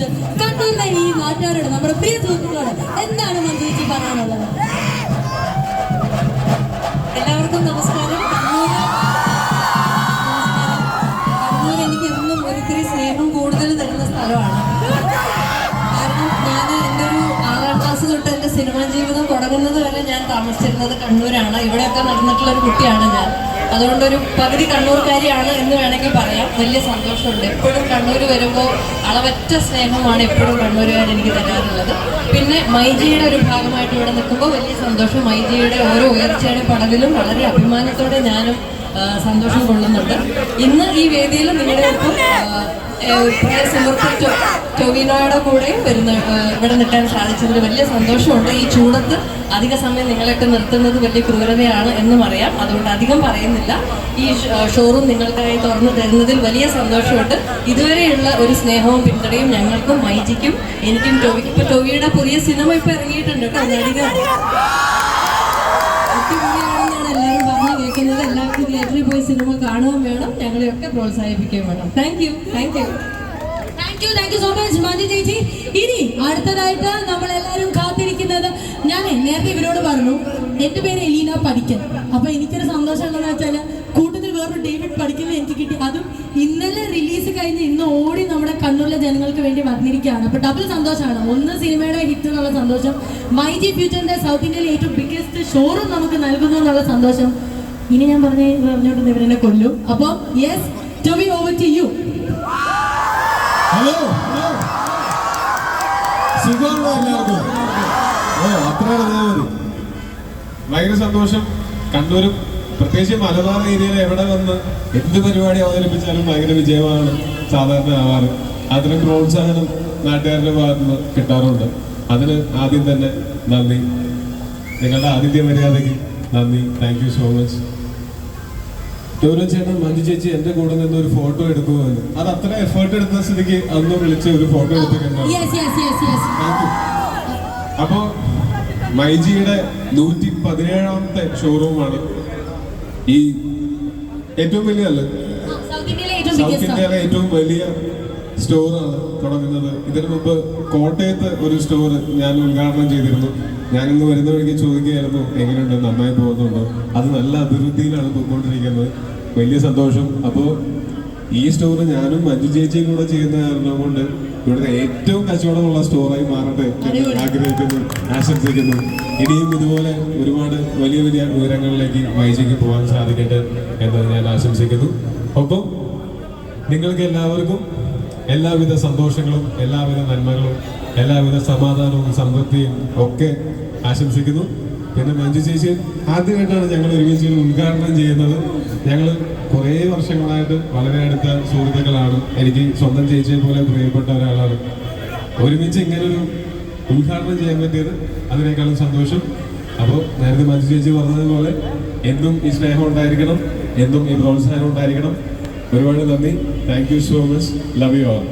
ചോദിച്ച് കണ്ണൂരിലെ ഈ നാട്ടുകാരോട് നമ്മുടെ പ്രിയ സുഹൃത്തുക്കളോട് എന്താണ് ചേച്ചി പറയാനുള്ളത്? എല്ലാവർക്കും നമസ്കാരം. നമസ്കാരം. കണ്ണൂർ എനിക്ക് എന്നും ഒരിത്തിരി സ്നേഹം കൂടുതൽ തരുന്ന സ്ഥലമാണ്. കാരണം ഞാൻ എന്റെ ഒരു ആറാം തൊട്ട് എന്റെ സിനിമാ ജീവിതം തുടങ്ങുന്നത് വരെ ഞാൻ താമസിച്ചിരുന്നത് കണ്ണൂരാണ്. ഇവിടെയൊക്കെ നടന്നിട്ടുള്ള ഒരു കുട്ടിയാണ് ഞാൻ. അതുകൊണ്ട് ഒരു പകുതി കണ്ണൂർക്കാരിയാണ് എന്ന് വേണമെങ്കിൽ പറയാം. വലിയ സന്തോഷമുണ്ട്. എപ്പോഴും കണ്ണൂർ വരുമ്പോൾ അളവറ്റ സ്നേഹമാണ് എപ്പോഴും കണ്ണൂരുകാർ എനിക്ക് തരാറുള്ളത്. പിന്നെ മൈജിയുടെ ഒരു ഭാഗമായിട്ട് ഇവിടെ നിൽക്കുമ്പോൾ വലിയ സന്തോഷം. മൈജിയുടെ ഓരോ ഉയർച്ചയുടെ പടവിലും വളരെ അഭിമാനത്തോടെ ഞാനും സന്തോഷം കൊള്ളുന്നുണ്ട്. ഇന്ന് ഈ വേദിയിൽ നിങ്ങളുടെ ഒപ്പം പ്രിയ ടൊവിനോയുടെ കൂടെ വരുന്ന ഇവിടെ നിൽക്കാൻ സാധിച്ചതിൽ വലിയ സന്തോഷമുണ്ട്. ഈ ചൂടത്ത് അധിക സമയം നിങ്ങളൊക്കെ നിർത്തുന്നത് വലിയ ക്രൂരതയാണ് എന്നും അറിയാം. അതുകൊണ്ട് അധികം പറയുന്നില്ല. ഈ ഷോറൂം നിങ്ങൾക്കായി തുറന്നു തരുന്നതിൽ വലിയ സന്തോഷമുണ്ട്. ഇതുവരെയുള്ള ഒരു സ്നേഹവും പിന്തുണയും ഞങ്ങൾക്കും മൈജിക്കും എനിക്കും ടൊവിക്കും ഇപ്പൊ ടൊവിയുടെ പുതിയ സിനിമ ഇപ്പൊ ഇറങ്ങിയിട്ടുണ്ട് കേട്ടോ. അതധികം എല്ലാവരും പറഞ്ഞു കേൾക്കുന്നത്. സിനിമ കാണുകയും വേണം ഞങ്ങളെയൊക്കെ പ്രോത്സാഹിപ്പിക്കുകയും വേണം. Thank you thank you thank you thank you so much Manju ചേച്ചി. ഇനി അടുത്തതായിട്ട് നമ്മൾ എല്ലാവരും കാത്തിരിക്കുന്നത് ഞാൻ നേരത്തെ ഇവരോട് പറഞ്ഞു എന്റെ പേര് എലീന പഠിക്കൽ അപ്പൊ എനിക്കൊരു സന്തോഷം എന്താണെന്ന് വെച്ചാൽ കൂട്ടത്തിൽ വേറൊരു ഡേവിഡ് പഠിക്കൽ എനിക്ക് കിട്ടി. അതും ഇന്നലെ റിലീസ് കഴിഞ്ഞ് ഇന്ന് ഓടി നമ്മുടെ കണ്ണൂരിലെ ജനങ്ങൾക്ക് വേണ്ടി വന്നിരിക്കുകയാണ്. അപ്പൊ ഡബിൾ സന്തോഷമാണ്. ഒന്ന് സിനിമയുടെ ഹിറ്റ് എന്നുള്ള സന്തോഷം മൈ ജി ഫ്യൂച്ചറിന്റെ സൗത്ത് ഇന്ത്യയിലെ ഏറ്റവും ബിഗ്ഗസ്റ്റ് ഷോറും നമുക്ക് നൽകുന്നു എന്നുള്ള സന്തോഷം. ഇനി ഞാൻ പറഞ്ഞ പറഞ്ഞോണ്ട് ഇവരെന്നെ കൊല്ലും. അപ്പം yes Toby over to you hello oh ഭയങ്കര സന്തോഷം. കണ്ണൂരും പ്രത്യേകിച്ച് മലബാർ ഏരിയയിൽ എവിടെ വന്ന് എന്ത് പരിപാടി അവതരിപ്പിച്ചാലും ഭയങ്കര വിജയമാണ് സാധാരണ ആവാറ്. അതിന് പ്രോത്സാഹനം നാട്ടുകാരുടെ ഭാഗത്ത് നിന്ന് കിട്ടാറുണ്ട്. അതിന് ആദ്യം തന്നെ നന്ദി. നിങ്ങളുടെ ആതിഥ്യ മര്യാദയ്ക്ക് നന്ദി. താങ്ക് യു സോ മച്ച് ടൂരൻ ചേട്ടൻ മഞ്ജു ചേച്ചി എന്റെ കൂടെ നിന്ന് ഒരു ഫോട്ടോ എടുക്കുമെന്ന് അത് അത്ര എഫേർട്ട് എടുത്ത സ്ഥിതിക്ക് അന്ന് വിളിച്ച് ഒരു ഫോട്ടോ എടുത്തിട്ടുണ്ടാവും യെസ് യെസ് അപ്പോ മൈജിയുടെ നൂറ്റി പതിനേഴാമത്തെ ഷോറൂമാണ് ഈ ഏറ്റവും വലിയതല്ലേ അല്ല? സൗത്ത് ഇന്ത്യയിലെ ഏറ്റവും വലിയ സ്റ്റോറാണ് തുടങ്ങുന്നത്. ഇതിനു മുമ്പ് കോട്ടയത്ത് ഒരു സ്റ്റോർ ഞാൻ ഉദ്ഘാടനം ചെയ്തിരുന്നു. ഞാൻ ഇന്ന് വരുന്ന വഴിക്ക് ചോദിക്കുകയായിരുന്നു എങ്ങനെയുണ്ട്? നന്നായി പോകുന്നുണ്ടോ? അത് നല്ല അഭിവൃദ്ധിയിലാണ് പോയിക്കൊണ്ടിരിക്കുന്നത്. വലിയ സന്തോഷം. അപ്പോൾ ഈ സ്റ്റോർ ഞാനും മഞ്ജു ചേച്ചിയും കൂടെ ചെയ്യുന്ന കാരണം കൊണ്ട് ഇവിടുത്തെ ഏറ്റവും കച്ചവടമുള്ള സ്റ്റോറായി മാറട്ടെ ആഗ്രഹിക്കുന്നു ആശംസിക്കുന്നു. ഇനിയും ഇതുപോലെ ഒരുപാട് വലിയ വലിയ ഉയരങ്ങളിലേക്ക് വൈജിക്ക് പോകാൻ സാധിക്കട്ടെ എന്ന് ഞാൻ ആശംസിക്കുന്നു. ഒപ്പം നിങ്ങൾക്ക് എല്ലാവർക്കും എല്ലാവിധ സന്തോഷങ്ങളും എല്ലാവിധ നന്മകളും എല്ലാവിധ സമാധാനവും സമൃദ്ധിയും ഒക്കെ ആശംസിക്കുന്നു. പിന്നെ മഞ്ജു ചേച്ചി ആദ്യമായിട്ടാണ് ഞങ്ങൾ ഒരുമിച്ച് ഉദ്ഘാടനം ചെയ്യുന്നത്. ഞങ്ങൾ കുറേ വർഷങ്ങളായിട്ട് വളരെ അടുത്ത സുഹൃത്തുക്കളാണ്. എനിക്ക് സ്വന്തം ചേച്ചിയെ പോലെ പ്രിയപ്പെട്ട ഒരാളാണ്. ഒരുമിച്ച് ഇങ്ങനൊരു ഉദ്ഘാടനം ചെയ്യാൻ പറ്റിയത് അതിനേക്കാളും സന്തോഷം. അപ്പോൾ നേരത്തെ മഞ്ജു ചേച്ചി പറഞ്ഞതുപോലെ എന്നും ഈ സ്നേഹം ഉണ്ടായിരിക്കണം എന്നും ഈ പ്രോത്സാഹനം ഉണ്ടായിരിക്കണം. ഒരുപാട് നന്ദി. Thank you so much love you all